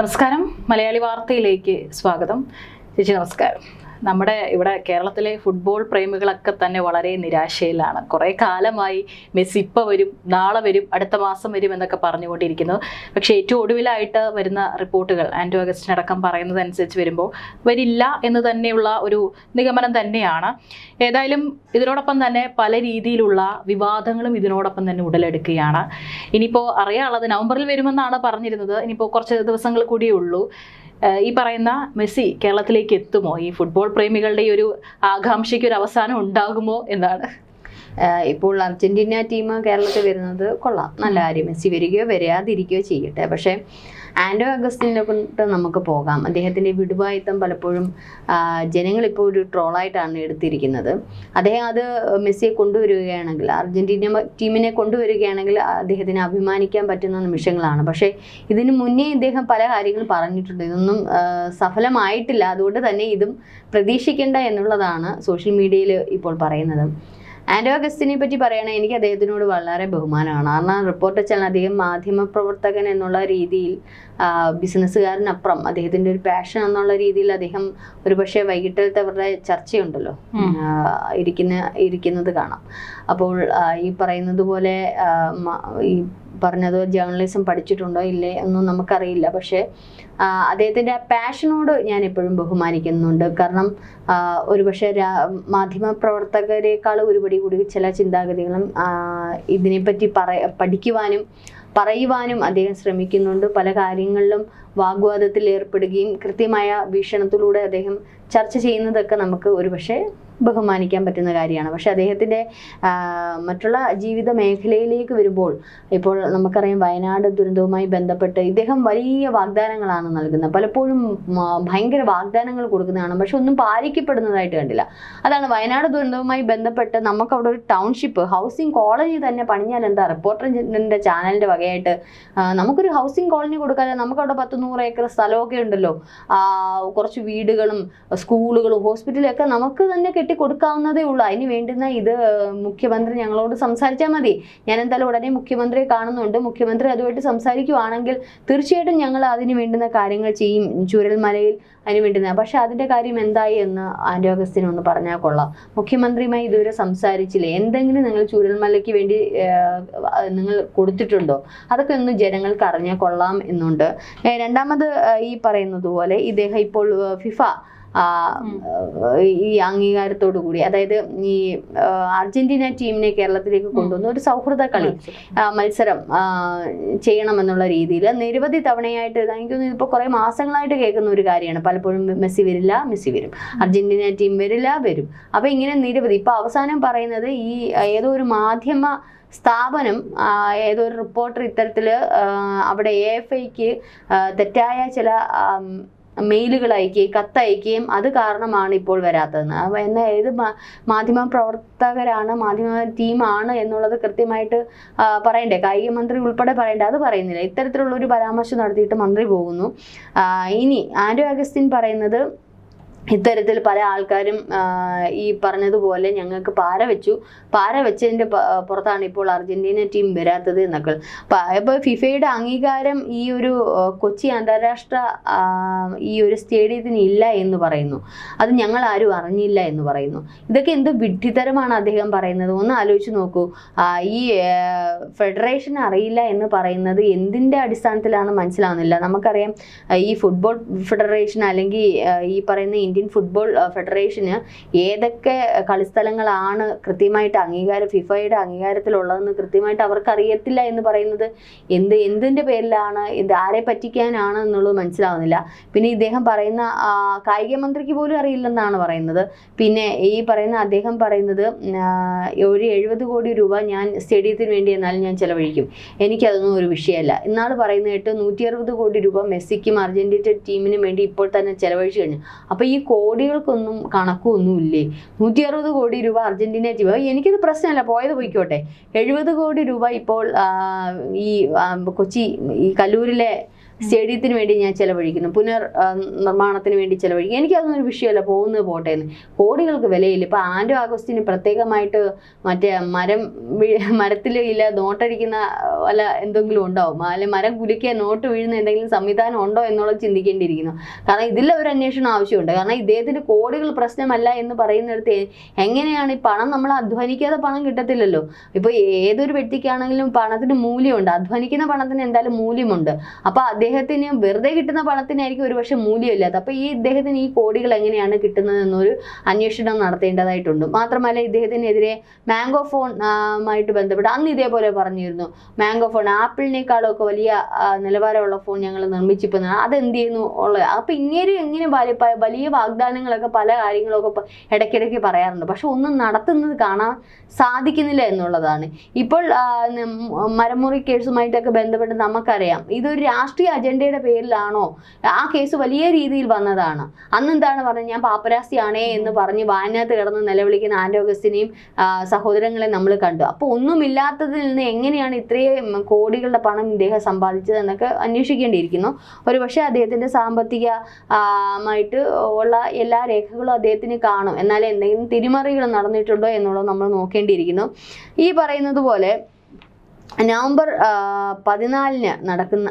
നമസ്കാരം. മലയാളി വാർത്തയിലേക്ക് സ്വാഗതം. ചേച്ചി നമസ്കാരം. നമ്മുടെ ഇവിടെ കേരളത്തിലെ ഫുട്ബോൾ പ്രേമികളൊക്കെ തന്നെ വളരെ നിരാശയിലാണ്. കുറേ കാലമായി മെസ്സി ഇപ്പോൾ വരും നാളെ വരും അടുത്ത മാസം വരും എന്നൊക്കെ പറഞ്ഞുകൊണ്ടിരിക്കുന്നു. പക്ഷേ ഏറ്റവും ഒടുവിലായിട്ട് വരുന്ന റിപ്പോർട്ടുകൾ ആൻഡോ അഗസ്റ്റിൻ അടക്കം പറയുന്നതനുസരിച്ച് വരുമ്പോൾ വരില്ല എന്ന് തന്നെയുള്ള ഒരു നിഗമനം തന്നെയാണ്. ഏതായാലും ഇതിനോടൊപ്പം തന്നെ പല രീതിയിലുള്ള വിവാദങ്ങളും ഇതിനോടൊപ്പം തന്നെ ഉടലെടുക്കുകയാണ്. ഇനിയിപ്പോൾ അറിയാനുള്ളത് നവംബറിൽ വരുമെന്നാണ് പറഞ്ഞിരുന്നത്. ഇനിയിപ്പോൾ കുറച്ച് ദിവസങ്ങൾ കൂടിയേ ഉള്ളൂ. ഈ പറയുന്ന മെസ്സി കേരളത്തിലേക്ക് എത്തുമോ? ഈ ഫുട്ബോൾ പ്രേമികളുടെ ഈ ഒരു ആകാംക്ഷയ്ക്ക് ഒരു അവസാനം ഉണ്ടാകുമോ എന്നാണ്. ഇപ്പോൾ അർജന്റീന ടീം കേരളത്തിൽ വരുന്നത് കൊള്ളാം. നല്ല കാര്യം. മെസ്സി വരികയോ വരാതിരിക്കുകയോ ചെയ്യട്ടെ. പക്ഷേ ആൻഡോ അഗസ്റ്റിനെ കൊണ്ട് നമുക്ക് പോകാം. അദ്ദേഹത്തിന്റെ വിടുവായുത്തം പലപ്പോഴും ജനങ്ങളിപ്പോൾ ഒരു ട്രോളായിട്ടാണ് എടുത്തിരിക്കുന്നത്. അദ്ദേഹം അത് മെസ്സിയെ കൊണ്ടുവരികയാണെങ്കിൽ അർജന്റീന ടീമിനെ കൊണ്ടുവരികയാണെങ്കിൽ അദ്ദേഹത്തിന് അഭിമാനിക്കാൻ പറ്റുന്ന നിമിഷങ്ങളാണ്. പക്ഷേ ഇതിനു മുന്നേ ഇദ്ദേഹം പല കാര്യങ്ങളും പറഞ്ഞിട്ടുണ്ട്. ഇതൊന്നും സഫലമായിട്ടില്ല. അതുകൊണ്ട് തന്നെ ഇതും പ്രതീക്ഷിക്കേണ്ട എന്നുള്ളതാണ് സോഷ്യൽ മീഡിയയിൽ ഇപ്പോൾ പറയുന്നത്. ആൻഡോ അഗസ്റ്റിനെ പറ്റി പറയുകയാണെങ്കിൽ എനിക്ക് അദ്ദേഹത്തിനോട് വളരെ ബഹുമാനമാണ്. കാരണം റിപ്പോർട്ടർ ചാനൽ അദ്ദേഹം മാധ്യമ പ്രവർത്തകൻ എന്നുള്ള രീതിയിൽ ബിസിനസ്സുകാരനപ്പുറം അദ്ദേഹത്തിന്റെ ഒരു പാഷൻ എന്നുള്ള രീതിയിൽ അദ്ദേഹം ഒരു പക്ഷേ വൈകിട്ടത്തെ അവരുടെ ചർച്ചയുണ്ടല്ലോ. ഇരിക്കുന്ന ഇരിക്കുന്നത് കാണാം. അപ്പോൾ ഈ പറയുന്നത് പോലെ ഈ പറഞ്ഞത് ജേർണലിസം പഠിച്ചിട്ടുണ്ടോ ഇല്ലേ ഒന്നും നമുക്കറിയില്ല. പക്ഷേ അദ്ദേഹത്തിന്റെ ആ പാഷനോട് ഞാൻ എപ്പോഴും ബഹുമാനിക്കുന്നുണ്ട്. കാരണം ഒരുപക്ഷെ മാധ്യമ പ്രവർത്തകരെക്കാൾ ഒരുപടി കൂടി ചില ചിന്താഗതികളും ഇതിനെപ്പറ്റി പറ പഠിക്കുവാനും പറയുവാനും അദ്ദേഹം ശ്രമിക്കുന്നുണ്ട്. പല കാര്യങ്ങളിലും വാഗ്വാദത്തിൽ ഏർപ്പെടുകയും കൃത്യമായ വീക്ഷണത്തിലൂടെ അദ്ദേഹം ചർച്ച ചെയ്യുന്നതൊക്കെ നമുക്ക് ഒരുപക്ഷെ ബഹുമാനിക്കാൻ പറ്റുന്ന കാര്യമാണ്. പക്ഷെ അദ്ദേഹത്തിന്റെ മറ്റുള്ള ജീവിത മേഖലയിലേക്ക് വരുമ്പോൾ ഇപ്പോൾ നമുക്കറിയാം വയനാട് ദുരന്തവുമായി ബന്ധപ്പെട്ട് ഇദ്ദേഹം വലിയ വാഗ്ദാനങ്ങളാണ് നൽകുന്നത്. പലപ്പോഴും ഭയങ്കര വാഗ്ദാനങ്ങൾ കൊടുക്കുന്നതാണ് പക്ഷെ ഒന്നും പാലിക്കപ്പെടുന്നതായിട്ട് കണ്ടില്ല. അതാണ് വയനാട് ദുരന്തവുമായി ബന്ധപ്പെട്ട് നമുക്ക് അവിടെ ഒരു ടൗൺഷിപ്പ് ഹൗസിംഗ് കോളനി തന്നെ പണിഞ്ഞാൽ എന്താ? റിപ്പോർട്ടറിന്റെ ചാനലിന്റെ വകയായിട്ട് നമുക്കൊരു ഹൗസിംഗ് കോളനി കൊടുക്കാതെ നമുക്കവിടെ പത്ത് നൂറ് ഏക്കർ സ്ഥലമൊക്കെ ഉണ്ടല്ലോ. കുറച്ച് വീടുകളും സ്കൂളുകളും ഹോസ്പിറ്റലും ഒക്കെ നമുക്ക് തന്നെ കെട്ടി കൊടുക്കാവുന്നതേ ഉള്ളൂ. അതിന് വേണ്ടുന്ന ഇത് മുഖ്യമന്ത്രി ഞങ്ങളോട് സംസാരിച്ചാൽ മതി. ഞാൻ എന്തായാലും ഉടനെ മുഖ്യമന്ത്രിയെ കാണുന്നുണ്ട്. മുഖ്യമന്ത്രി അതുമായിട്ട് സംസാരിക്കുവാണെങ്കിൽ തീർച്ചയായിട്ടും ഞങ്ങൾ അതിന് വേണ്ടുന്ന കാര്യങ്ങൾ ചെയ്യും. ചുരൽമലയിൽ അതിന് വേണ്ടുന്ന. പക്ഷെ അതിന്റെ കാര്യം എന്തായി എന്ന് ആൻഡോ അഗസ്റ്റിൻ ഒന്ന് പറഞ്ഞാൽ കൊള്ളാം. മുഖ്യമന്ത്രിയുമായി ഇതുവരെ സംസാരിച്ചില്ലേ? എന്തെങ്കിലും നിങ്ങൾ ചുരൽമലയ്ക്ക് വേണ്ടി നിങ്ങൾ കൊടുത്തിട്ടുണ്ടോ? അതൊക്കെ ഒന്ന് ജനങ്ങൾക്ക് അറിഞ്ഞാൽ കൊള്ളാം എന്നുണ്ട്. രണ്ടാമത് ഈ പറയുന്നത് പോലെ ഇദ്ദേഹം ഇപ്പോൾ ഫിഫ ഈ അംഗീകാരത്തോടു കൂടി അതായത് ഈ അർജന്റീന ടീമിനെ കേരളത്തിലേക്ക് കൊണ്ടുവന്ന ഒരു സൗഹൃദ കളി മത്സരം. ചെയ്യണമെന്നുള്ള രീതിയിൽ. നിരവധി തവണയായിട്ട് എനിക്ക് തോന്നുന്നു ഇപ്പോൾ കുറേ മാസങ്ങളായിട്ട് കേൾക്കുന്ന ഒരു കാര്യമാണ്. പലപ്പോഴും മെസ്സി വരില്ല മെസ്സി വരും. അർജന്റീന ടീം വരില്ല വരും. അപ്പോൾ ഇങ്ങനെ നിരവധി ഇപ്പോൾ അവസാനം പറയുന്നത് ഈ ഏതോ ഒരു മാധ്യമ സ്ഥാപനം ഏതോ ഒരു റിപ്പോർട്ടർ ഇത്തരത്തിൽ അവിടെ എ എഫ് ഐക്ക് തെറ്റായ ചില മെയിലുകൾ അയക്കുകയും കത്തയക്കുകയും അത് കാരണമാണ് ഇപ്പോൾ വരാത്തതെന്ന്. അപ്പോൾ എന്നാൽ ഏത് മാധ്യമ പ്രവർത്തകരാണ് മാധ്യമ ടീമാണ് എന്നുള്ളത് കൃത്യമായിട്ട് പറയണ്ടേ? കായിക മന്ത്രി ഉൾപ്പെടെ പറയണ്ടേ? അത് പറയുന്നില്ല. ഇത്തരത്തിലുള്ള ഒരു പരാമർശം നടത്തിയിട്ട് മന്ത്രി പോകുന്നു. ഇനി ആൻഡ്രോ അഗസ്റ്റിൻ പറയുന്നത് ഇത്തരത്തിൽ പല ആൾക്കാരും ഈ പറഞ്ഞതുപോലെ ഞങ്ങൾക്ക് പാര വെച്ചു. പാര വെച്ചതിന്റെ പുറത്താണ് ഇപ്പോൾ അർജന്റീന ടീം വരാത്തത് എന്നൊക്കെ. ഇപ്പോൾ ഫിഫയുടെ അംഗീകാരം ഈ ഒരു കൊച്ചി അന്താരാഷ്ട്ര ഈ ഒരു സ്റ്റേഡിയത്തിന് ഇല്ല എന്ന് പറയുന്നു. അത് ഞങ്ങൾ ആരും അറിഞ്ഞില്ല എന്ന് പറയുന്നു. ഇതൊക്കെ എന്ത് വിഡ്ഢിത്തരമാണ് അദ്ദേഹം പറയുന്നത്? ഒന്ന് ആലോചിച്ച് നോക്കൂ. ഈ ഫെഡറേഷൻ അറിയില്ല എന്ന് പറയുന്നത് എന്തിന്റെ അടിസ്ഥാനത്തിലാണ് മനസ്സിലാവുന്നില്ല. നമുക്കറിയാം ഈ ഫുട്ബോൾ ഫെഡറേഷൻ അല്ലെങ്കിൽ ഈ പറയുന്ന ഇന്ത്യൻ ഫുട്ബോൾ ആ, ഫെഡറേഷന് ഏതൊക്കെ കളിസ്ഥലങ്ങളാണ് കൃത്യമായിട്ട് അംഗീകാരം ഫിഫയുടെ അംഗീകാരത്തിലുള്ളതെന്ന് കൃത്യമായിട്ട് അവർക്ക് അറിയത്തില്ല എന്ന് പറയുന്നത് എന്ത് എന്തിന്റെ പേരിലാണ് ഇത് ആരെ പറ്റിക്കാനാണ് എന്നുള്ളത് മനസ്സിലാവുന്നില്ല. പിന്നെ ഇദ്ദേഹം പറയുന്ന കായിക മന്ത്രിക്ക് പോലും അറിയില്ലെന്നാണ് പറയുന്നത്. പിന്നെ ഈ പറയുന്ന അദ്ദേഹം പറയുന്നത് ഒരു എഴുപത് കോടി രൂപ ഞാൻ സ്റ്റേഡിയത്തിന് വേണ്ടി എന്നാലും ഞാൻ ചെലവഴിക്കും. എനിക്കതൊന്നും ഒരു വിഷയമല്ല. ഇന്നാൾ പറയുന്ന കേട്ട് നൂറ്റി അറുപത് കോടി രൂപ മെസ്സിക്കും അർജന്റീന ടീമിനും വേണ്ടി ഇപ്പോൾ തന്നെ ചെലവഴിച്ചു കഴിഞ്ഞു. അപ്പോൾ ഈ കോടികൾക്കൊന്നും കണക്കൊന്നും ഇല്ലേ നൂറ്റി അറുപത് കോടി രൂപ അർജന്റീന ടീം എനിക്കിത് പ്രശ്നമല്ല പോയത് പോയിക്കോട്ടെ. എഴുപത് കോടി രൂപ ഇപ്പോൾ ഈ കൊച്ചി ഈ കല്ലൂരിലെ സ്റ്റേഡിയത്തിന് വേണ്ടി ഞാൻ ചെലവഴിക്കുന്നു. പുനർ നിർമ്മാണത്തിന് വേണ്ടി ചെലവഴിക്കും എനിക്കതൊന്നും ഒരു വിഷയമല്ല പോകുന്നത് പോട്ടെ എന്ന് കോടികൾക്ക് വിലയില്ല. ഇപ്പൊ ആൻഡോ ആഗസ്റ്റിന് പ്രത്യേകമായിട്ട് മറ്റേ മരം മരത്തിൽ ഇല്ല നോട്ടടിക്കുന്ന വല്ല എന്തെങ്കിലും ഉണ്ടോ? അല്ലെ മരം കുലുക്കിയ നോട്ട് വീഴുന്ന എന്തെങ്കിലും സംവിധാനം ഉണ്ടോ എന്നുള്ളത് ചിന്തിക്കേണ്ടിയിരിക്കുന്നു. കാരണം ഇതിൽ ഒരു അന്വേഷണം ആവശ്യമുണ്ട്. കാരണം ഇദ്ദേഹത്തിന് കോടികൾ പ്രശ്നമല്ല എന്ന് പറയുന്നിടത്ത് എങ്ങനെയാണ് ഈ പണം നമ്മൾ അധ്വാനിക്കാതെ പണം കിട്ടത്തില്ലല്ലോ? ഇപ്പൊ ഏതൊരു വ്യക്തിക്കാണെങ്കിലും പണത്തിന് മൂല്യമുണ്ട്. അധ്വാനിക്കുന്ന പണത്തിന് എന്തായാലും മൂല്യമുണ്ട്. അപ്പോൾ അപ്പൊ അദ്ദേഹത്തിന് വെറുതെ കിട്ടുന്ന പണത്തിനായിരിക്കും ഒരുപക്ഷെ മൂല്യമില്ലാത്ത അപ്പൊ ഈ ഇദ്ദേഹത്തിന് ഈ കോടികൾ എങ്ങനെയാണ് കിട്ടുന്നത് എന്നൊരു അന്വേഷണം നടത്തേണ്ടതായിട്ടുണ്ട്. മാത്രമല്ല ഇദ്ദേഹത്തിനെതിരെ മാംഗോ ഫോൺ ആയിട്ട് ബന്ധപ്പെട്ട് അന്ന് ഇതേപോലെ പറഞ്ഞിരുന്നു. മാംഗോ ഫോൺ ആപ്പിളിനേക്കാളും ഒക്കെ വലിയ നിലവാരമുള്ള ഫോൺ ഞങ്ങൾ നിർമ്മിച്ചിപ്പോൾ എന്ത് ചെയ്യുന്നു ഉള്ളത് അപ്പൊ ഇങ്ങനെ ഇങ്ങനെ വലിയ വാഗ്ദാനങ്ങളൊക്കെ പല കാര്യങ്ങളൊക്കെ ഇടയ്ക്കിടയ്ക്ക് പറയാറുണ്ട്. പക്ഷെ ഒന്നും നടത്തുന്നത് കാണാൻ സാധിക്കുന്നില്ല എന്നുള്ളതാണ്. ഇപ്പോൾ മരമുറി കേസുമായിട്ടൊക്കെ ബന്ധപ്പെട്ട് നമുക്കറിയാം. ഇതൊരു രാഷ്ട്രീയ അജണ്ടയുടെ പേരിലാണോ? ആ കേസ് വലിയ രീതിയിൽ വന്നതാണ്. അന്ന് എന്താണ് പറഞ്ഞത്? ഞാൻ പാപ്പരാസിയാണേ എന്ന് പറഞ്ഞ് വായനകത്ത് കിടന്ന് നിലവിളിക്കുന്ന ആൻഡോഗസ്റ്റിനെയും സഹോദരങ്ങളെ നമ്മൾ കണ്ടു. അപ്പോൾ ഒന്നുമില്ലാത്തതിൽ നിന്ന് എങ്ങനെയാണ് ഇത്രയും കോടികളുടെ പണം ഇദ്ദേഹം സമ്പാദിച്ചത് എന്നൊക്കെ അന്വേഷിക്കേണ്ടിയിരിക്കുന്നു. ഒരുപക്ഷെ അദ്ദേഹത്തിന്റെ സാമ്പത്തിക ആ, മായിട്ട് ഉള്ള എല്ലാ രേഖകളും അദ്ദേഹത്തിന് കാണും. എന്നാൽ എന്തെങ്കിലും തിരിമറികൾ നടന്നിട്ടുണ്ടോ എന്നുള്ളത് നമ്മൾ നോക്കേണ്ടിയിരിക്കുന്നു. ഈ പറയുന്നത് പോലെ നവംബർ പതിനാലിന് നടക്കുന്ന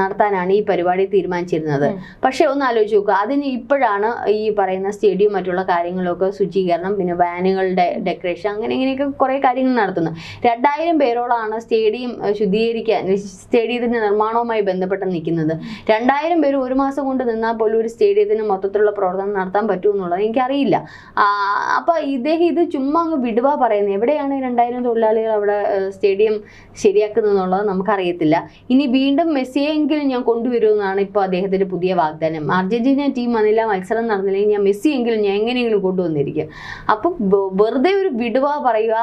നടത്താനാണ് ഈ പരിപാടി തീരുമാനിച്ചിരുന്നത്. പക്ഷെ ഒന്ന് ആലോചിച്ച് നോക്കുക അതിന് ഇപ്പോഴാണ് ഈ പറയുന്ന സ്റ്റേഡിയം മറ്റുള്ള കാര്യങ്ങളൊക്കെ ശുചീകരണം പിന്നെ വാനുകളുടെ ഡെക്കറേഷൻ അങ്ങനെ ഇങ്ങനെയൊക്കെ കുറേ കാര്യങ്ങൾ നടത്തുന്നത്. രണ്ടായിരം പേരോളാണ് സ്റ്റേഡിയം ശുദ്ധീകരിക്കാൻ സ്റ്റേഡിയത്തിന്റെ നിർമ്മാണവുമായി ബന്ധപ്പെട്ട് നിൽക്കുന്നത്. രണ്ടായിരം പേര് ഒരു മാസം കൊണ്ട് നിന്നാൽ പോലും ഒരു സ്റ്റേഡിയത്തിന് മൊത്തത്തിലുള്ള പ്രവർത്തനം നടത്താൻ പറ്റുമോ എന്നുള്ളത് എനിക്കറിയില്ല. ആ, അപ്പൊ ഇദ്ദേഹം ഇത് ചുമ്മാ അങ്ങ് വിടുക പറയുന്നത്. എവിടെയാണ് രണ്ടായിരം തൊഴിലാളികൾ അവിടെ സ്റ്റേഡിയം ശരിയാക്കുന്നത് എന്നുള്ളത് നമുക്കറിയത്തില്ല. ഇനി വീണ്ടും മെസ്സിയെങ്കിലും ഞാൻ കൊണ്ടുവരുമെന്നാണ് ഇപ്പോൾ അദ്ദേഹത്തിന്റെ പുതിയ വാഗ്ദാനം. അർജന്റീന ടീം വന്നില്ല മത്സരം നടന്നില്ലെങ്കിൽ ഞാൻ മെസ്സിയെങ്കിലും ഞാൻ എങ്ങനെയെങ്കിലും കൊണ്ടുവന്നിരിക്കും. അപ്പം വെറുതെ ഒരു വിടുവ പറയുക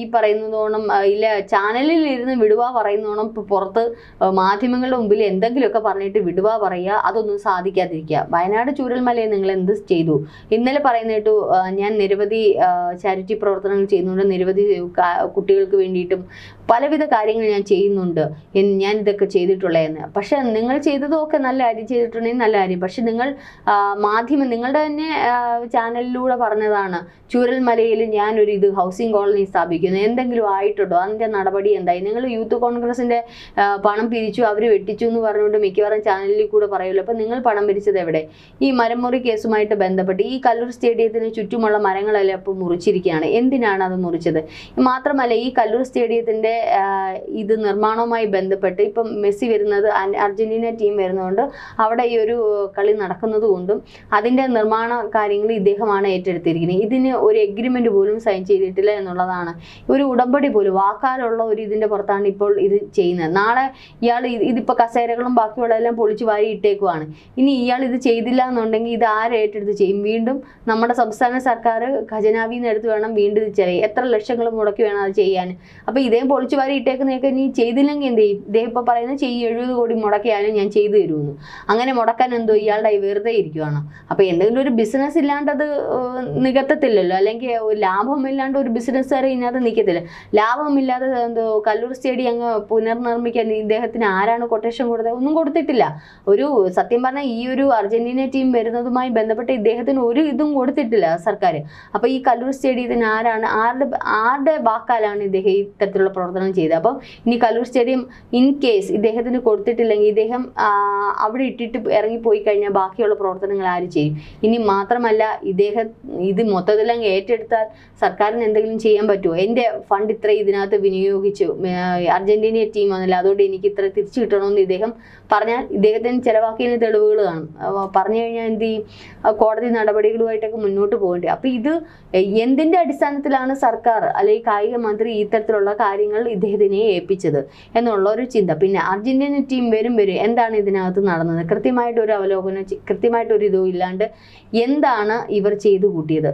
ഈ പറയുന്നതോണം ഇല്ല ചാനലിൽ ഇരുന്ന് വിടുവ പറയുന്നതോണം ഇപ്പോൾ പുറത്ത് മാധ്യമങ്ങളുടെ മുമ്പിൽ എന്തെങ്കിലുമൊക്കെ പറഞ്ഞിട്ട് വിടുവ പറയുക അതൊന്നും സാധിക്കാതിരിക്കുക. വയനാട് ചൂരൽമലയിൽ നിങ്ങൾ എന്ത് ചെയ്തു? ഇന്നലെ പറയുന്ന കേട്ടു ഞാൻ നിരവധി ചാരിറ്റി പ്രവർത്തനങ്ങൾ ചെയ്യുന്നുണ്ട്. നിരവധി കുട്ടികൾക്ക് വേണ്ടിയിട്ടും പലവിധ കാര്യങ്ങൾ ഞാൻ ചെയ്യുന്നുണ്ട് എന്ന് ഞാൻ ഇതൊക്കെ ചെയ്തിട്ടുള്ളതെന്ന്. പക്ഷെ നിങ്ങൾ ചെയ്തതൊക്കെ നല്ല കാര്യം ചെയ്തിട്ടുണ്ടെങ്കിൽ നല്ല കാര്യം. പക്ഷെ നിങ്ങൾ മാധ്യമം നിങ്ങളുടെ തന്നെ ചാനലിലൂടെ പറഞ്ഞതാണ് ചൂരൽമലയിൽ ഞാനൊരു ഇത് ഹൗസിംഗ് കോളനി സ്ഥാപിക്കുന്നു. എന്തെങ്കിലും ആയിട്ടുണ്ടോ? അതിന്റെ നടപടി എന്തായി? നിങ്ങൾ യൂത്ത് കോൺഗ്രസിന്റെ പണം പിരിച്ചു അവർ വെട്ടിച്ചു എന്ന് പറഞ്ഞുകൊണ്ട് മിക്കവാറും ചാനലിൽ കൂടെ പറയുമല്ലോ. അപ്പം നിങ്ങൾ പണം പിരിച്ചത് എവിടെ? ഈ മരമുറി കേസുമായിട്ട് ബന്ധപ്പെട്ട് ഈ കല്ലൂർ സ്റ്റേഡിയത്തിന് ചുറ്റുമുള്ള മരങ്ങളെല്ലാം ഇപ്പോൾ മുറിച്ചിരിക്കുകയാണ്. എന്തിനാണ് അത് മുറിച്ചത്? മാത്രമല്ല ഈ കല്ലൂർ സ്റ്റേഡിയത്തിന്റെ ആ, ഇത് നിർമ്മാണവുമായി ബന്ധപ്പെട്ട് ഇപ്പം മെസ്സി വരുന്നത് അർജന്റീന ടീം വരുന്നതുകൊണ്ട് അവിടെ ഈ ഒരു കളി നടക്കുന്നത് കൊണ്ടും അതിന്റെ നിർമ്മാണ കാര്യങ്ങൾ ഇദ്ദേഹമാണ് ഏറ്റെടുത്തിരിക്കുന്നത്. ഇതിന് ഒരു എഗ്രിമെന്റ് പോലും സൈൻ ചെയ്തിട്ടില്ല എന്നുള്ളതാണ്. ഒരു ഉടമ്പടി പോലും വാക്കാലുള്ള ഒരു ഇതിന്റെ പുറത്താണ് ഇപ്പോൾ ഇത് ചെയ്യുന്നത്. നാളെ ഇയാൾ ഇതിപ്പോൾ കസേരകളും ബാക്കിയുള്ളതെല്ലാം പൊളിച്ചു വാരി ഇട്ടേക്കുവാണ്. ഇനി ഇയാൾ ഇത് ചെയ്തില്ല എന്നുണ്ടെങ്കിൽ ഇത് ആരേറ്റെടുത്ത് ചെയ്യും? വീണ്ടും നമ്മുടെ സംസ്ഥാന സർക്കാർ ഖജനാവിൽ നിന്ന് എടുത്ത് വേണം വീണ്ടും ഇത് ചെയ്യാൻ എത്ര ലക്ഷങ്ങൾ മുടക്കി വേണം അത് ചെയ്യാൻ. അപ്പോൾ ഇതേ പൊളിച്ചു വാരി ഇട്ടേക്കുന്നതൊക്കെ നീ ചെയ്തില്ലെങ്കിൽ എന്ത് ചെയ്യും? ഇദ്ദേഹം ഇപ്പൊ പറയുന്നത് ചെയ്യും എഴുപത് കോടി മുടക്കിയാലും ഞാൻ ചെയ്തു തരുമെന്ന്. അങ്ങനെ മുടക്കാൻ എന്തോ ഇയാളുടെ വെറുതെ ഇരിക്കുവാണ്. അപ്പൊ എന്തെങ്കിലും ഒരു ബിസിനസ് ഇല്ലാണ്ട് അത് ഏഹ്, നികത്തത്തില്ലല്ലോ? അല്ലെങ്കിൽ ലാഭമില്ലാണ്ട് ഒരു ബിസിനസ്സുകാരെ ഇതിനകത്ത് നിൽക്കത്തില്ല ലാഭമില്ലാതെ എന്തോ കല്ലൂർ സ്റ്റേഡിയം അങ്ങ് പുനർനിർമ്മിക്കാൻ ഇദ്ദേഹത്തിന് ആരാണ് കൊട്ടേഷൻ കൊടുത്തത്? ഒന്നും കൊടുത്തിട്ടില്ല. ഒരു സത്യം പറഞ്ഞാൽ ഈ ഒരു അർജന്റീന ടീം വരുന്നതുമായി ബന്ധപ്പെട്ട് ഇദ്ദേഹത്തിന് ഒരു ഇതും കൊടുത്തിട്ടില്ല സർക്കാർ അപ്പൊ ഈ കല്ലൂർ സ്റ്റേഡിയത്തിന് ആരാണ് ആരുടെ ആരുടെ വാക്കാലാണ് ഇദ്ദേഹം ഇത്തരത്തിലുള്ള തരത്തിലുള്ള പ്രവർത്തനം ചെയ്തത് അപ്പം ഇനി കലൂർ സ്റ്റേഡിയം ഇൻ കേസ് ഇദ്ദേഹത്തിന് കൊടുത്തിട്ടില്ലെങ്കിൽ ഇദ്ദേഹം അവിടെ ഇട്ടിട്ട് ഇറങ്ങിപ്പോയി കഴിഞ്ഞാൽ ബാക്കിയുള്ള പ്രവർത്തനങ്ങൾ ആര് ചെയ്യും? ഇനി മാത്രമല്ല ഇദ്ദേഹം ഇത് മൊത്തത്തിലങ്ങ് ഏറ്റെടുത്താൽ സർക്കാരിന് എന്തെങ്കിലും ചെയ്യാൻ പറ്റുമോ? എന്റെ ഫണ്ട് ഇത്ര ഇതിനകത്ത് വിനിയോഗിച്ചു. അർജന്റീന ടീം വന്നില്ല അതുകൊണ്ട് എനിക്ക് ഇത്ര തിരിച്ചു കിട്ടണമെന്ന് ഇദ്ദേഹം പറഞ്ഞാൽ ഇദ്ദേഹത്തിന് ചിലവാക്കിയതിന് തെളിവുകൾ കാണും. പറഞ്ഞു കഴിഞ്ഞാൽ എന്ത് ചെയ്യും? കോടതി നടപടികളുമായിട്ടൊക്കെ മുന്നോട്ട് പോകേണ്ടി അപ്പം ഇത് എന്തിന്റെ അടിസ്ഥാനത്തിലാണ് സർക്കാർ അല്ലെങ്കിൽ കായിക മന്ത്രി ഇത്തരത്തിലുള്ള കാര്യങ്ങൾ ഇദ്ദേഹത്തിനെ ഏൽപ്പിച്ചത് എന്നുള്ള ഒരു ചിന്ത. പിന്നെ അർജന്റീന ടീം വരും വരും എന്താണ് ഇതിനകത്ത് നടന്നത്? കൃത്യമായിട്ട് ഒരു അവലോകനം കൃത്യമായിട്ട് ഒരു ഇതും ഇല്ലാണ്ട് എന്താണ് ഇവർ ചെയ്തു കൂട്ടിയത്?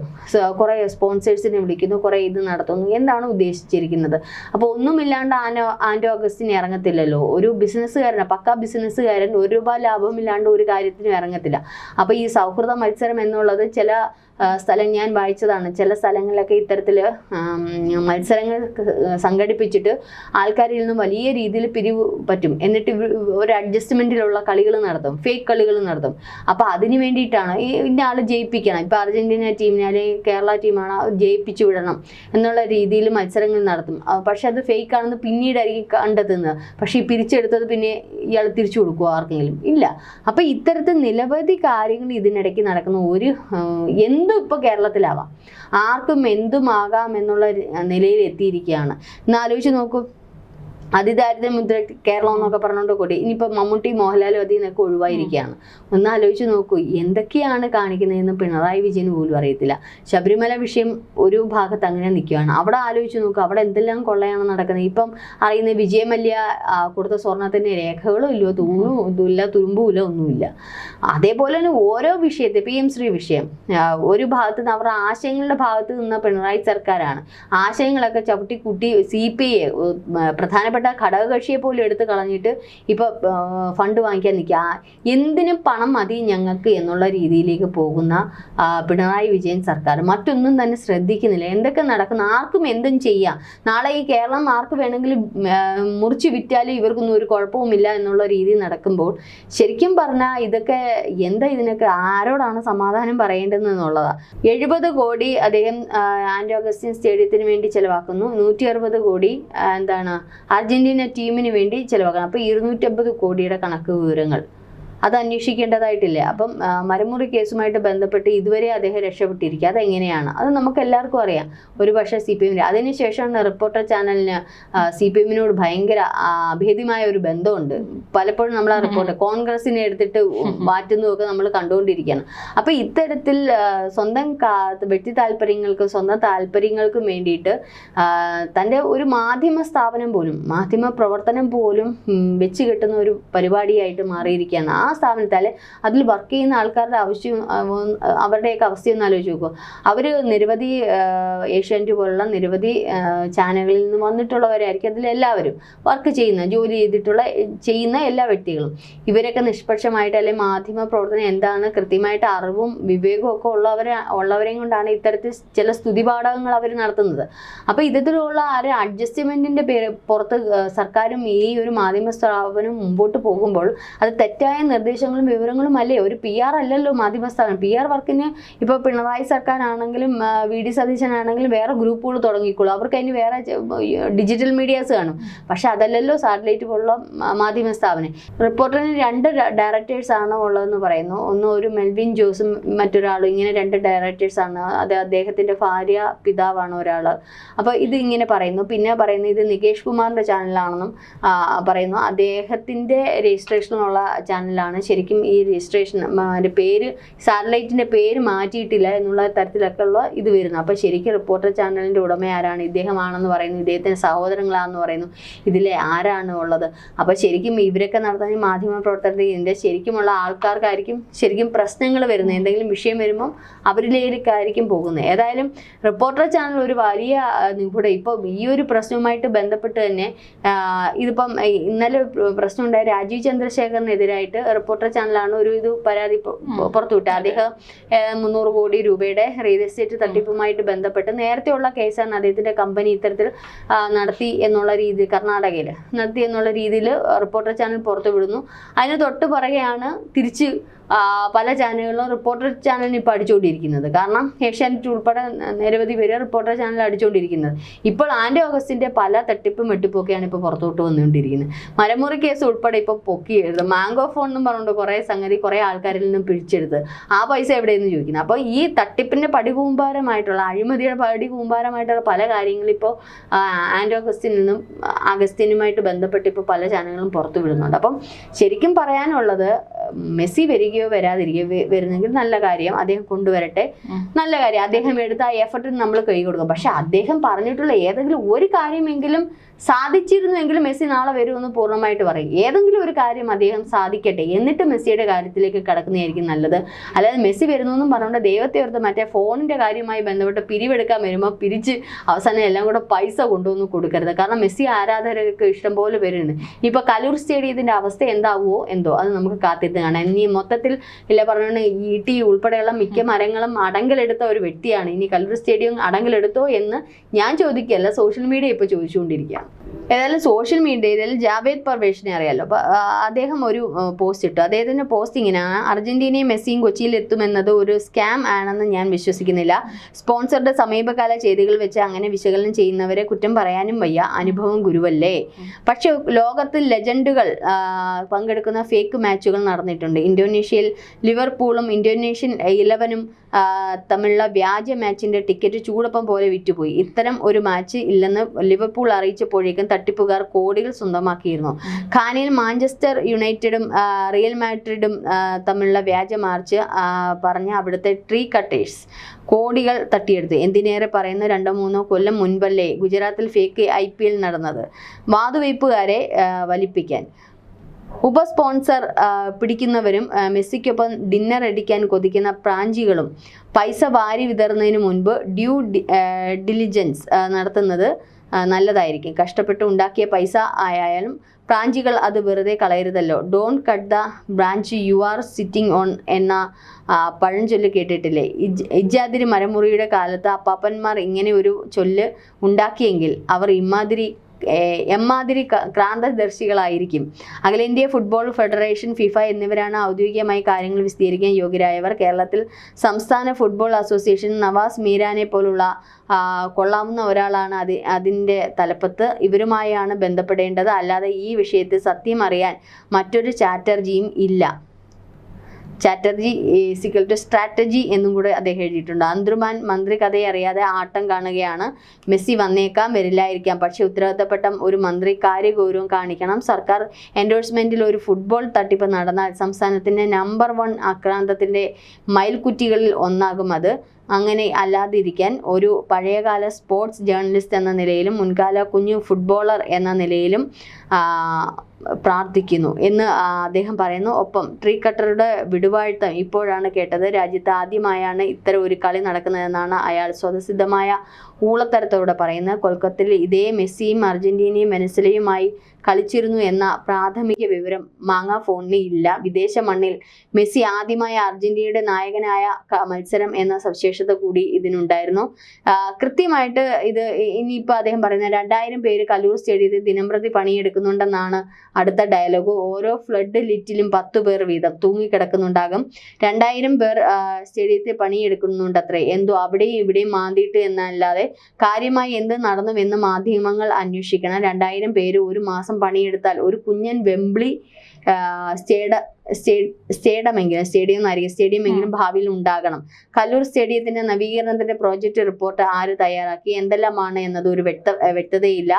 കുറെ സ്പോൺസേഴ്സിനെ വിളിക്കുന്നു കുറെ ഇത് നടത്തുന്നു. എന്താണ് ഉദ്ദേശിച്ചിരിക്കുന്നത്? അപ്പോൾ ഒന്നുമില്ലാണ്ട് ആനോ ആൻഡോ അഗസ്റ്റിന് ഇറങ്ങത്തില്ലല്ലോ. ഒരു ബിസിനസ്സുകാരനാണ് പക്ക ബിസിനസ്സുകാരൻ ഒരു രൂപ ലാഭമില്ലാണ്ട് ഒരു കാര്യത്തിനും ഇറങ്ങത്തില്ല. അപ്പോൾ ഈ സൗഹൃദ മത്സരം എന്നുള്ളത് ചില സ്ഥലം ഞാൻ വായിച്ചതാണ്. ചില സ്ഥലങ്ങളിലൊക്കെ ഇത്തരത്തിൽ മത്സരങ്ങൾ സംഘടിപ്പിച്ചിട്ട് ആൾക്കാരിൽ നിന്നും വലിയ രീതിയിൽ പിരിവ് പറ്റും. എന്നിട്ട് ഒരു അഡ്ജസ്റ്റ്മെന്റിലുള്ള കളികൾ നടത്തും. ഫേക്ക് കളികൾ നടത്തും. അപ്പോൾ അതിന് വേണ്ടിയിട്ടാണ് ഇന്ന ആൾ ജയിപ്പിക്കണം. ഇപ്പോൾ അർജന്റീന ടീമിനെ അല്ലെങ്കിൽ കേരള ടീമാണ് ജയിപ്പിച്ചു വിടണം എന്നുള്ള രീതിയിൽ മത്സരങ്ങൾ നടത്തും. പക്ഷെ അത് ഫേക്ക് ആണെന്ന് പിന്നീടായിരിക്കും കണ്ടെത്തുന്നത്. പക്ഷേ ഈ പിരിച്ചെടുത്തത് പിന്നെ ഇയാൾ തിരിച്ചു കൊടുക്കുമോ ആർക്കെങ്കിലും? ഇല്ല. അപ്പോൾ ഇത്തരത്തിൽ നിരവധി കാര്യങ്ങൾ ഇതിനിടയ്ക്ക് നടക്കുന്ന. ഒരു ഉം, എന്തും ഇപ്പോൾ കേരളത്തിലാവാം. ആർക്കും എന്തുമാകാം എന്നുള്ള നിലയിൽ എത്തിയിരിക്കുകയാണ് ഒന്ന് ആലോചിച്ചു നോക്കൂ. അതിദാരിദ്ര്യ മുദ്ര കേരളം എന്നൊക്കെ പറഞ്ഞുകൊണ്ട് കൂടി ഇനിയിപ്പോൾ മമ്മൂട്ടി മോഹൻലാലും അതിൽ നിന്നൊക്കെ ഒഴിവായിരിക്കുകയാണ്. ഒന്ന് ആലോചിച്ച് നോക്കൂ എന്തൊക്കെയാണ് കാണിക്കുന്നതെന്ന് പിണറായി വിജയൻ പോലും അറിയത്തില്ല. ശബരിമല വിഷയം ഒരു ഭാഗത്ത് അങ്ങനെ നിൽക്കുകയാണ്. അവിടെ ആലോചിച്ച് നോക്കുക അവിടെ എന്തെല്ലാം കൊള്ളയാണ് നടക്കുന്നത്. ഇപ്പം അറിയുന്ന വിജയമല്യ കൊടുത്ത സ്വർണത്തിന്റെ രേഖകളും ഇല്ല തൂണും ഇല്ല തുരുമ്പുമില്ല ഒന്നുമില്ല. അതേപോലെ തന്നെ ഓരോ വിഷയത്തെ പി എം ശ്രീ വിഷയം ഒരു ഭാഗത്ത് നിന്ന് അവരുടെ ആശയങ്ങളുടെ ഭാഗത്ത് നിന്ന പിണറായി സർക്കാരാണ്. ആശയങ്ങളൊക്കെ ചവിട്ടി കൂട്ടി സി പി ഐ പ്രധാനപ്പെട്ട ഘടകകക്ഷിയെ പോലും എടുത്ത് കളഞ്ഞിട്ട് ഇപ്പൊ ഫണ്ട് വാങ്ങിക്കാൻ നിൽക്കുക എന്തിനും പണം മതി ഞങ്ങൾക്ക് എന്നുള്ള രീതിയിലേക്ക് പോകുന്ന പിണറായി വിജയൻ സർക്കാർ. മറ്റൊന്നും തന്നെ ശ്രദ്ധിക്കുന്നില്ല. എന്തൊക്കെ നടക്കുന്നു ആർക്കും എന്തും ചെയ്യാം. നാളെ ഈ കേരളം ആർക്ക് വേണമെങ്കിലും മുറിച്ചു വിറ്റാലും ഇവർക്കൊന്നും ഒരു കുഴപ്പവുമില്ല എന്നുള്ള രീതി നടക്കുമ്പോൾ ശരിക്കും പറഞ്ഞാൽ ഇതൊക്കെ എന്താ ഇതിനൊക്കെ ആരോടാണ് സമാധാനം പറയേണ്ടത് എന്നുള്ളതാണ് എഴുപത് കോടി അദ്ദേഹം ആൻഡ് അഗസ്റ്റിൻ സ്റ്റേഡിയത്തിന് വേണ്ടി ചെലവാക്കുന്നു. നൂറ്റി അറുപത് കോടി എന്താണ് എന്താണ് അർജന്റീന ടീമിന് വേണ്ടി ചിലവാക്കണം. അപ്പോൾ ഇരുന്നൂറ്റമ്പത് കോടിയുടെ കണക്ക് വിവരങ്ങൾ. അത് അന്വേഷിക്കേണ്ടതായിട്ടില്ല. അപ്പം മരമുറി കേസുമായിട്ട് ബന്ധപ്പെട്ട് ഇതുവരെ അദ്ദേഹം രക്ഷപ്പെട്ടിരിക്കുക. അതെങ്ങനെയാണ്? അത് നമുക്ക് എല്ലാവർക്കും അറിയാം. ഒരു പക്ഷേ സി പി എമ്മിന് അതിനുശേഷമാണ് റിപ്പോർട്ടർ ചാനലിന് സി പി എമ്മിനോട് ഭയങ്കര അഭേദ്യമായ ഒരു ബന്ധമുണ്ട്. പലപ്പോഴും നമ്മൾ ആ റിപ്പോർട്ട് കോൺഗ്രസിനെ എടുത്തിട്ട് മാറ്റുന്നതൊക്കെ നമ്മൾ കണ്ടുകൊണ്ടിരിക്കുകയാണ്. അപ്പൊ ഇത്തരത്തിൽ സ്വന്തം വ്യക്തി താല്പര്യങ്ങൾക്കും സ്വന്തം താല്പര്യങ്ങൾക്കും വേണ്ടിയിട്ട് തന്റെ തന്റെ ഒരു മാധ്യമ സ്ഥാപനം പോലും മാധ്യമ പ്രവർത്തനം പോലും വെച്ചുകെട്ടുന്ന വെച്ച് കെട്ടുന്ന ഒരു പരിപാടിയായിട്ട് മാറിയിരിക്കുകയാണ്. ആ സ്ഥാപനത്തിൽ അതിൽ വർക്ക് ചെയ്യുന്ന ആൾക്കാരുടെ ആവശ്യം അവരുടെയൊക്കെ അവസ്ഥ ഒന്ന് ആലോചിച്ച് നോക്കുക അവർ നിരവധി ഏഷ്യാനെറ്റ് പോലുള്ള നിരവധി ചാനലുകളിൽ നിന്ന് വന്നിട്ടുള്ളവരായിരിക്കും അതിലെല്ലാവരും വർക്ക് ചെയ്യുന്ന ജോലി ചെയ്തിട്ടുള്ള ചെയ്യുന്ന എല്ലാ വ്യക്തികളും. ഇവരൊക്കെ നിഷ്പക്ഷമായിട്ട് അല്ലെങ്കിൽ മാധ്യമ പ്രവർത്തനം എന്താണ് കൃത്യമായിട്ട് അറിവും വിവേകവും ഒക്കെ ഉള്ളവരെ ഉള്ളവരെയും കൊണ്ടാണ് ഇത്തരത്തിൽ ചില സ്തുതിപാഠകങ്ങൾ അവർ നടത്തുന്നത്. അപ്പോൾ ഇത്തരത്തിലുള്ള ഒരു അഡ്ജസ്റ്റ്മെന്റിന്റെ പേര് പുറത്ത് സർക്കാരും ഈ ഒരു മാധ്യമ സ്ഥാപനം മുമ്പോട്ട് പോകുമ്പോൾ അത് തെറ്റായ നിർദ്ദേശങ്ങളും വിവരങ്ങളും അല്ലേ? ഒരു പി ആർ അല്ലല്ലോ മാധ്യമ സ്ഥാപനം പി ആർ വർക്കിന് ഇപ്പോൾ പിണറായി സർക്കാരാണെങ്കിലും വി ഡി സതീശനാണെങ്കിലും വേറെ ഗ്രൂപ്പുകൾ തുടങ്ങിക്കോളൂ. അവർക്ക് അതിന് വേറെ ഡിജിറ്റൽ മീഡിയാസ് കാണും. പക്ഷെ അതല്ലല്ലോ സാറ്റലൈറ്റ് പോലുള്ള മാധ്യമ സ്ഥാപനം. റിപ്പോർട്ടറിന് രണ്ട് ഡയറക്ടേഴ്സ് ആണ് ഉള്ളതെന്ന് പറയുന്നു. ഒന്ന് ഒരു മെൽവിൻ ജോസും മറ്റൊരാളും. ഇങ്ങനെ രണ്ട് ഡയറക്ടേഴ്സ് ആണ്. അത് അദ്ദേഹത്തിന്റെ ഭാര്യ പിതാവാണ് ഒരാൾ അപ്പോൾ ഇത് ഇങ്ങനെ പറയുന്നു. പിന്നെ പറയുന്നു ഇത് നികേഷ് കുമാറിന്റെ ചാനലാണെന്നും പറയുന്നു. അദ്ദേഹത്തിന്റെ രജിസ്ട്രേഷനുള്ള ചാനലാണ്. ശരിക്കും ഈ രജിസ്ട്രേഷൻ പേര് സാറ്റലൈറ്റിന്റെ പേര് മാറ്റിയിട്ടില്ല എന്നുള്ള തരത്തിലൊക്കെ ഉള്ള ഇത് വരുന്നു. അപ്പോൾ ശരിക്കും റിപ്പോർട്ടർ ചാനലിന്റെ ഉടമ ആരാണ്? ഇദ്ദേഹമാണെന്ന് പറയുന്നു. ഇദ്ദേഹത്തിന്റെ സഹോദരങ്ങളാണെന്ന് പറയുന്നു. ഇതിലെ ആരാണ് ഉള്ളത്? അപ്പോൾ ശരിക്കും ഇവരൊക്കെ നടത്തുന്ന മാധ്യമ പ്രവർത്തനത്തിൽ ഇതിന്റെ ശരിക്കുമുള്ള ആൾക്കാർക്കായിരിക്കും ശരിക്കും പ്രശ്നങ്ങൾ വരുന്നത്. എന്തെങ്കിലും വിഷയം വരുമ്പം അവരിലേക്കായിരിക്കും പോകുന്നത്. ഏതായാലും റിപ്പോർട്ടർ ചാനൽ ഒരു വലിയ നിഗൂഢ. ഇപ്പം ഈ ഒരു പ്രശ്നവുമായിട്ട് ബന്ധപ്പെട്ട് തന്നെ ഇതിപ്പം ഇന്നലെ പ്ര- പ്രശ്നമുണ്ടായ രാജീവ് ചന്ദ്രശേഖറിനെതിരായിട്ട് റിപ്പോർട്ടർ ചാനലാണ് ഒരു ഇത് പരാതി പുറത്തുവിട്ടത്. അദ്ദേഹം മുന്നൂറ് കോടി രൂപയുടെ റിയൽ എസ്റ്റേറ്റ് തട്ടിപ്പുമായിട്ട് ബന്ധപ്പെട്ട് നേരത്തെയുള്ള കേസാണ് അദ്ദേഹത്തിന്റെ കമ്പനി ഇത്തരത്തിൽ നടത്തി എന്നുള്ള രീതി കർണാടകയിൽ നടത്തി എന്നുള്ള രീതിയിൽ റിപ്പോർട്ടർ ചാനൽ പുറത്തു വിടുന്നു അതിന് തൊട്ട് പുറകെയാണ് തിരിച്ച് പല ചാനലുകളും റിപ്പോർട്ടർ ചാനലിന് ഇപ്പോൾ അടിച്ചുകൊണ്ടിരിക്കുന്നത്. കാരണം ഏഷ്യാനെറ്റ് ഉൾപ്പെടെ നിരവധി പേര് റിപ്പോർട്ടർ ചാനൽ അടിച്ചുകൊണ്ടിരിക്കുന്നത്. ഇപ്പോൾ ആൻഡി ഓഗസ്റ്റിന്റെ പല തട്ടിപ്പും വെട്ടിപ്പൊക്കെയാണ് ഇപ്പോൾ പുറത്തോട്ട് വന്നുകൊണ്ടിരിക്കുന്നത്. മരമുറി കേസ് ഉൾപ്പെടെ ഇപ്പോൾ പൊക്കിയെടുത്ത് മാംഗോ ഫോൺ എന്നും പറഞ്ഞുകൊണ്ട് കുറേ സംഗതി കുറേ ആൾക്കാരിൽ നിന്നും പിടിച്ചെടുത്ത് ആ പൈസ എവിടെയെന്ന് ചോദിക്കുന്നത് അപ്പോൾ ഈ തട്ടിപ്പിന്റെ പടികൂമ്പാരമായിട്ടുള്ള അഴിമതിയുടെ പടികൂമ്പാരമായിട്ടുള്ള പല കാര്യങ്ങളും ഇപ്പോൾ ആൻഡി ഓഗസ്റ്റിൽ നിന്നും അഗസ്റ്റിനുമായിട്ട് ബന്ധപ്പെട്ട് ഇപ്പോൾ പല ചാനലുകളും പുറത്തു വിടുന്നുണ്ട് അപ്പം ശരിക്കും പറയാനുള്ളത് മെസ്സി വരികയോ വരാതിരിക്കുകയോ വരുന്നെങ്കിൽ നല്ല കാര്യം. അദ്ദേഹം കൊണ്ടുവരട്ടെ. നല്ല കാര്യം. അദ്ദേഹം എടുത്ത ആ എഫർട്ടിന് നമ്മൾ കൈ കൊടുക്കും. പക്ഷെ അദ്ദേഹം പറഞ്ഞിട്ടുള്ള ഏതെങ്കിലും ഒരു കാര്യമെങ്കിലും സാധിച്ചിരുന്നുവെങ്കിൽ മെസ്സി നാളെ വരുമെന്ന് പൂർണമായിട്ട് പറയും. ഏതെങ്കിലും ഒരു കാര്യം അദ്ദേഹം സാധിക്കട്ടെ. എന്നിട്ട് മെസ്സിയുടെ കാര്യത്തിലേക്ക് കടക്കുന്നതായിരിക്കും നല്ലത്. അല്ലാതെ മെസ്സി വരുന്നു പറഞ്ഞുകൊണ്ട് ദൈവത്തെ ഓർത്ത് മറ്റേ ഫോണിന്റെ കാര്യമായി ബന്ധപ്പെട്ട് പിരിവെടുക്കാൻ വരുമ്പോൾ പിരിച്ച് അവസാനം എല്ലാം കൂടെ പൈസ കൊണ്ടുവന്ന് കൊടുക്കരുത്. കാരണം മെസ്സി ആരാധകർക്ക് ഇഷ്ടംപോലെ വരുന്നുണ്ട് ഇപ്പൊ കലൂർ സ്റ്റേഡിയത്തിന്റെ അവസ്ഥ എന്താവുമോ എന്തോ അത് നമുക്ക് കാത്തിരുന്ന് കാണാം. ഇനി മൊത്തത്തിൽ ഇല്ല പറഞ്ഞുകൊണ്ട് ഈ ടി ഉൾപ്പെടെയുള്ള മിക്ക മരങ്ങളും അടങ്കലെടുത്ത ഒരു വ്യക്തിയാണ്. ഇനി കലൂർ സ്റ്റേഡിയം അടങ്കലെടുത്തോ എന്ന് ഞാൻ ചോദിക്കുകയല്ല. സോഷ്യൽ മീഡിയ ഇപ്പൊ ചോദിച്ചുകൊണ്ടിരിക്കുകയാണ്. ഏതായാലും സോഷ്യൽ മീഡിയയിൽ ജാവേദ് പർവേഷിനെ അറിയാലോ. അദ്ദേഹം ഒരു പോസ്റ്റ് ഇട്ടു. അദ്ദേഹത്തിന്റെ പോസ്റ്റ് ഇങ്ങനെയാണ് അർജന്റീനയും മെസ്സിയും കൊച്ചിയിൽ എത്തുമെന്നത് ഒരു സ്കാം ആണെന്ന് ഞാൻ വിശ്വസിക്കുന്നില്ല. സ്പോൺസറുടെ സമീപകാല ചെയ്തികൾ വെച്ച് അങ്ങനെ വിശകലനം ചെയ്യുന്നവരെ കുറ്റം പറയാനും വയ്യ. അനുഭവം ഗുരുവല്ലേ? പക്ഷെ ലോകത്തിൽ ലെജൻഡുകൾ പങ്കെടുക്കുന്ന ഫേക്ക് മാച്ചുകൾ നടന്നിട്ടുണ്ട്. ഇന്തോനേഷ്യയിൽ ലിവർപൂളും ഇന്തോനേഷ്യൻ ഇലവനും തമ്മിലുള്ള വ്യാജ മാച്ചിന്റെ ടിക്കറ്റ് ചൂടൊപ്പം പോലെ വിറ്റുപോയി. ഇത്തരം ഒരു മാച്ച് ഇല്ലെന്ന് ലിവർപൂൾ അറിയിച്ചപ്പോഴേക്കും തട്ടിപ്പുകാർ കോടികൾ സ്വന്തമാക്കിയിരുന്നു. ഖാനിയിൽ മാഞ്ചസ്റ്റർ യുണൈറ്റഡും റിയൽ മാഡ്രിഡും തമ്മിലുള്ള വ്യാജ മാർച്ച് പറഞ്ഞ അവിടുത്തെ ട്രീ കട്ടേഴ്സ് കോടികൾ തട്ടിയെടുത്തു. എന്തിനേറെ പറയുന്ന രണ്ടോ മൂന്നോ കൊല്ലം മുൻപല്ലേ ഗുജറാത്തിൽ ഫേക്ക് ഐ പി എൽ നടന്നത്? വാതുവയ്പ്പുകാരെ വലിപ്പിക്കാൻ. ഉപ സ്പോൺസർ പിടിക്കുന്നവരും മെസ്സിക്കൊപ്പം ഡിന്നർ അടിക്കാൻ കൊതിക്കുന്ന പ്രാഞ്ചികളും പൈസ വാരി വിതറുന്നതിന് മുൻപ് ഡ്യൂ ഡിലിജൻസ് നടത്തുന്നത് നല്ലതായിരിക്കും. കഷ്ടപ്പെട്ട് ഉണ്ടാക്കിയ പൈസ ആയാലും പ്രാഞ്ചികൾ അത് വെറുതെ കളയരുതല്ലോ. Don't cut the branch you are sitting on എന്ന പഴഞ്ചൊല്ല് കേട്ടിട്ടില്ലേ? ഇജ് ഇജാതിരി മരമുറിയുടെ കാലത്ത് അപ്പാപ്പന്മാർ ഇങ്ങനെ ഒരു ചൊല്ല് ഉണ്ടാക്കിയെങ്കിൽ അവർ ഇമാതിരി എമ്മാതിരി ക്രാന്തദർശികളായിരിക്കും. അഖിലേന്ത്യാ ഫുട്ബോൾ ഫെഡറേഷൻ ഫിഫ എന്നിവരാണ് ഔദ്യോഗികമായി കാര്യങ്ങൾ വിശദീകരിക്കാൻ യോഗ്യരായവർ. കേരളത്തിൽ സംസ്ഥാന ഫുട്ബോൾ അസോസിയേഷൻ നവാസ് മീരാനെ പോലുള്ള കൊള്ളാവുന്ന ഒരാളാണ് അതി അതിന്റെ തലപ്പത്ത്. ഇവരുമായാണ് ബന്ധപ്പെടേണ്ടത്. അല്ലാതെ ഈ വിഷയത്തിൽ സത്യം അറിയാൻ മറ്റൊരു ചാറ്റർജിയും ഇല്ല. ചാറ്റർജി സിക്കൽ ടു സ്ട്രാറ്റജി എന്നും കൂടെ അദ്ദേഹം എഴുതിയിട്ടുണ്ട്. അന്ത്രുമാൻ മന്ത്രി കഥയെ അറിയാതെ ആട്ടം കാണുകയാണ്. മെസ്സി വന്നേക്കാം വരില്ലായിരിക്കാം. പക്ഷേ ഉത്തരവാദിത്തപ്പെട്ട ഒരു മന്ത്രി കാര്യഗൗരവം കാണിക്കണം. സർക്കാർ എൻഡോഴ്സ്മെന്റിൽ ഒരു ഫുട്ബോൾ തട്ടിപ്പ് നടന്നാൽ സംസ്ഥാനത്തിന്റെ നമ്പർ വൺ ആക്രാന്തത്തിന്റെ മയിൽക്കുറ്റികളിൽ ഒന്നാകും അത്. അങ്ങനെ അല്ലാതിരിക്കാൻ ഒരു പഴയകാല സ്പോർട്സ് ജേർണലിസ്റ്റ് എന്ന നിലയിലും മുൻകാല കുഞ്ഞു ഫുട്ബോളർ എന്ന നിലയിലും പ്രാർത്ഥിക്കുന്നു എന്ന് അദ്ദേഹം പറയുന്നു. ഒപ്പം ട്രീ കട്ടറുടെ വിടുവാഴ്ത്തം ഇപ്പോഴാണ് കേട്ടത്. രാജ്യത്ത് ആദ്യമായാണ് ഇത്തരം ഒരു കളി നടക്കുന്നതെന്നാണ് അയാൾ സ്വതസിദ്ധമായ ഊളത്തരത്തോടെ പറയുന്നത്. കൊൽക്കത്തയിൽ ഇതേ മെസ്സിയും അർജന്റീനയും വെനസലയുമായി കളിച്ചിരുന്നു എന്ന പ്രാഥമിക വിവരം മാങ്ങ ഫോണിന് ഇല്ല. വിദേശ മണ്ണിൽ മെസ്സി ആദ്യമായ അർജന്റീനയുടെ നായകനായ മത്സരം എന്ന സവിശേഷത കൂടി ഇതിനുണ്ടായിരുന്നു. കൃത്യമായിട്ട് ഇത് ഇനിയിപ്പോൾ അദ്ദേഹം പറയുന്നത് രണ്ടായിരം പേര് കലൂർ സ്റ്റേഡിയത്തിൽ ദിനംപ്രതി പണിയെടുക്കുന്നുണ്ടെന്നാണ് അടുത്ത ഡയലോഗ് ഓരോ ഫ്ലഡ് ലിറ്റിലും പത്തു പേർ വീതം തൂങ്ങിക്കിടക്കുന്നുണ്ടാകും. രണ്ടായിരം പേർ സ്റ്റേഡിയത്തിൽ പണിയെടുക്കുന്നുണ്ടത്രേ. എന്തോ അവിടെയും ഇവിടെയും മാന്തിയിട്ട് എന്നല്ലാതെ കാര്യമായി എന്ത് നടന്നുവെന്ന് മാധ്യമങ്ങൾ അന്വേഷിക്കണം. രണ്ടായിരം പേര് ഒരു മാസം പണിയെടുത്താൽ ഒരു കുഞ്ഞൻ വെമ്പിളി സ്റ്റേഡ സ്റ്റേ- സ്റ്റേഡിയമെങ്കിലും സ്റ്റേഡിയം എന്നായിരിക്കും സ്റ്റേഡിയം എങ്കിലും ഭാവിയിൽ ഉണ്ടാകണം. കല്ലൂർ സ്റ്റേഡിയത്തിന്റെ നവീകരണത്തിന്റെ പ്രോജക്റ്റ് റിപ്പോർട്ട് ആര് തയ്യാറാക്കി എന്തെല്ലാമാണ് എന്നത് ഒരു വ്യക്ത വ്യക്തതയില്ല.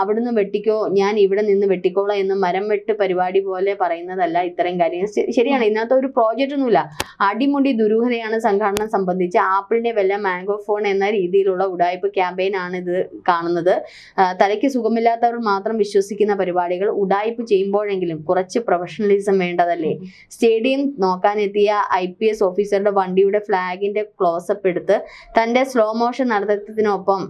അവിടുന്ന് വെട്ടിക്കോ ഞാൻ ഇവിടെ നിന്ന് വെട്ടിക്കോളാം എന്ന് മരം വെട്ട് പരിപാടി പോലെ പറയുന്നതല്ല ഇത്തരം കാര്യങ്ങൾ ശരിയാണ് ഇതിനകത്ത് ഒരു പ്രോജക്റ്റ് ഒന്നുമില്ല. അടിമുടി ദുരൂഹതയാണ് സംഘടന സംബന്ധിച്ച് ആപ്പിളിന്റെ വല്ല മാംഗോ ഫോൺ എന്ന രീതിയിലുള്ള ഉടായ്പ ക്യാമ്പയിൻ ആണ് ഇത് കാണുന്നത്. തലയ്ക്ക് സുഖമില്ലാത്തവർ മാത്രം വിശ്വസിക്കുന്ന പരിപാടികൾ ഉടായ്പ ചെയ്യുമ്പോഴെങ്കിലും കുറച്ച് പ്രൊഫഷണലിസം വേണ്ടതല്ലേ? സ്റ്റേഡിയം നോക്കാനെത്തിയ ഐ പി എസ് ഓഫീസറുടെ വണ്ടിയുടെ ഫ്ലാഗിന്റെ ക്ലോസപ്പ് എടുത്ത് തന്റെ സ്ലോ മോഷൻ നടത്തത്തിനൊപ്പം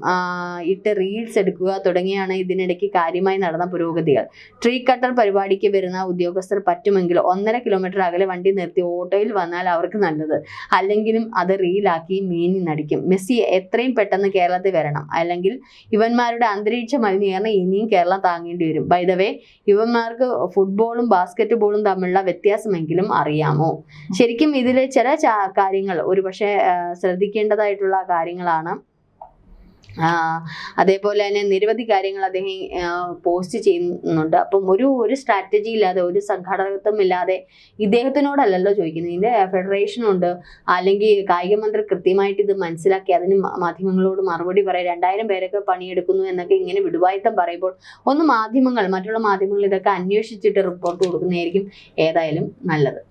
ഇട്ട് റീൽസ് എടുക്കുക തുടങ്ങിയാണ് ഇതിനിടയ്ക്ക് കാര്യമായി നടന്ന പുരോഗതികൾ. ട്രീ കട്ടർ പരിപാടിക്ക് വരുന്ന ഉദ്യോഗസ്ഥർ പറ്റുമെങ്കിൽ ഒന്നര കിലോമീറ്റർ അകലെ വണ്ടി നിർത്തി ഓട്ടോയിൽ വന്നാൽ അവർക്ക് നല്ലത്. അല്ലെങ്കിലും അത് റീലാക്കി മീനി നടിക്കും. മെസ്സി എത്രയും പെട്ടെന്ന് കേരളത്തിൽ വരണം. അല്ലെങ്കിൽ ഇവന്മാരുടെ അന്തരീക്ഷ മലിനീകരണം ഇനിയും കേരളം താങ്ങേണ്ടി വരും. ബൈദവേ ഇവന്മാർക്ക് ഫുട്ബോളും ബാസ്കറ്റ് ബോളും തമ്മിലുള്ള വ്യത്യാസമെങ്കിലും അറിയാമോ? ശരിക്കും ഇതിലെ ചില കാര്യങ്ങൾ ഒരുപക്ഷെ ശ്രദ്ധിക്കേണ്ടതായിട്ടുള്ള കാര്യങ്ങളാണ്. അതേപോലെ തന്നെ നിരവധി കാര്യങ്ങൾ അദ്ദേഹം പോസ്റ്റ് ചെയ്യുന്നുണ്ട്. അപ്പം ഒരു ഒരു സ്ട്രാറ്റജി ഇല്ലാതെ ഒരു സംഘാടകത്വം ഇല്ലാതെ ഇദ്ദേഹത്തിനോടല്ലല്ലോ ചോദിക്കുന്നത്. ഇതിന്റെ ഫെഡറേഷനുണ്ട് അല്ലെങ്കിൽ കായിക മന്ത്രി കൃത്യമായിട്ട് ഇത് മനസ്സിലാക്കി അതിന് മാധ്യമങ്ങളോട് മറുപടി പറയാം രണ്ടായിരം പേരൊക്കെ പണിയെടുക്കുന്നു എന്നൊക്കെ ഇങ്ങനെ വിടുവായിത്തം പറയുമ്പോൾ ഒന്ന് മാധ്യമങ്ങൾ മറ്റുള്ള മാധ്യമങ്ങൾ ഇതൊക്കെ അന്വേഷിച്ചിട്ട് റിപ്പോർട്ട് കൊടുക്കുന്നതായിരിക്കും ഏതായാലും നല്ലത്.